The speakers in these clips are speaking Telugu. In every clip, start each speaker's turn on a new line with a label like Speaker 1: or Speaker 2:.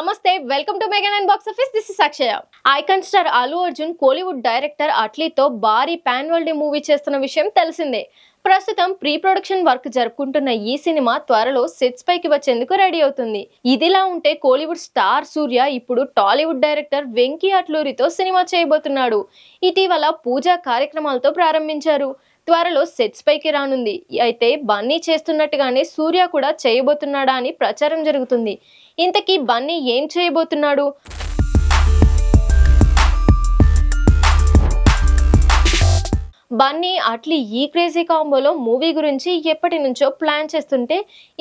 Speaker 1: నమస్తే welcome to Megan and box office this is Akshaya icon star Allu Arjun Kollywood director అట్లీతో భారీ పాన్ వరల్డ్ మూవీ చేస్తున్న విషయం తెలిసిందే. ప్రస్తుతం ప్రీ ప్రొడక్షన్ వర్క్ జరుపుకుంటున్న ఈ సినిమా త్వరలో సెట్స్ పైకి వచ్చేందుకు రెడీ అవుతుంది. ఇదిలా ఉంటే కోలీవుడ్ స్టార్ సూర్య ఇప్పుడు టాలీవుడ్ డైరెక్టర్ వెంకీ అట్లూరితో సినిమా చేయబోతున్నాడు. ఇటీవల పూజా కార్యక్రమాలతో ప్రారంభించారు. త్వరలో సెట్స్ పైకి రానుంది. అయితే బన్నీ చేస్తున్నట్టుగానే సూర్య కూడా చేయబోతున్నాడా అని ప్రచారం జరుగుతుంది. ఇంతకీ బన్నీ ఏం చేయబోతున్నాడు? బన్నీ అట్లీ ఈ క్రేజీ కాంబోలో మూవీ గురించి ఎప్పటి నుంచో ప్లాన్ చేస్తుంటే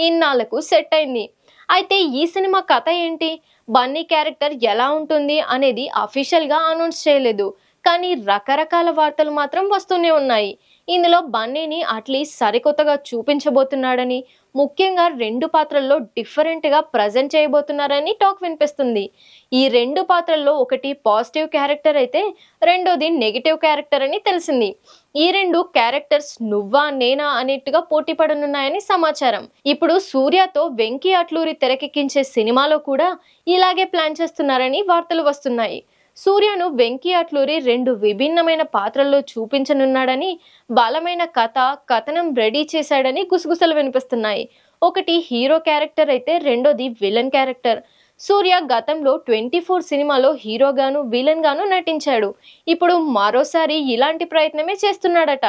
Speaker 1: ఇన్నాళ్ళకు సెట్ అయింది. అయితే ఈ సినిమా కథ ఏంటి? బన్నీ క్యారెక్టర్ ఎలా ఉంటుంది అనేది అఫీషియల్గా అనౌన్స్ చేయలేదు. కానీ రకరకాల వార్తలు మాత్రం వస్తూనే ఉన్నాయి. ఇందులో బన్నీని అట్లీస్ట్ సరికొత్తగా చూపించబోతున్నాడని ముఖ్యంగా రెండు పాత్రల్లో డిఫరెంట్గా ప్రజెంట్ చేయబోతున్నారని టాక్ వినిపిస్తుంది. ఈ రెండు పాత్రల్లో ఒకటి పాజిటివ్ క్యారెక్టర్ అయితే రెండోది నెగిటివ్ క్యారెక్టర్ అని తెలిసింది. ఈ రెండు క్యారెక్టర్స్ నువ్వా నేనా అనేట్టుగా పోటీ పడనున్నాయని సమాచారం. ఇప్పుడు సూర్యతో వెంకీ అట్లూరి తెరకెక్కించే సినిమాలో కూడా ఇలాగే ప్లాన్ చేస్తున్నారని వార్తలు వస్తున్నాయి. సూర్యను వెంకీ అట్లూరి రెండు విభిన్నమైన పాత్రల్లో చూపించనున్నాడని బలమైన కథ కథనం రెడీ చేశాడని గుసగుసలు వినిపిస్తున్నాయి. ఒకటి హీరో క్యారెక్టర్ అయితే రెండోది విలన్ క్యారెక్టర్. సూర్య గతంలో ట్వంటీ ఫోర్ సినిమాలో హీరోగాను విలన్గాను నటించాడు. ఇప్పుడు మరోసారి ఇలాంటి ప్రయత్నమే చేస్తున్నాడట.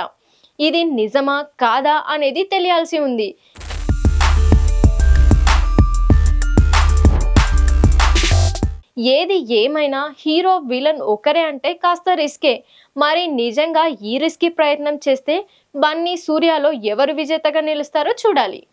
Speaker 1: ఇది నిజమా కాదా అనేది తెలియాల్సి ఉంది. ఏది ఏమైనా హీరో విలన్ ఒకరే అంటే కాస్త రిస్కే. మరి నిజంగా ఈ రిస్కీ ప్రయత్నం చేస్తే బన్నీ సూర్యలో ఎవరు విజేతగా నిలుస్తారో చూడాలి.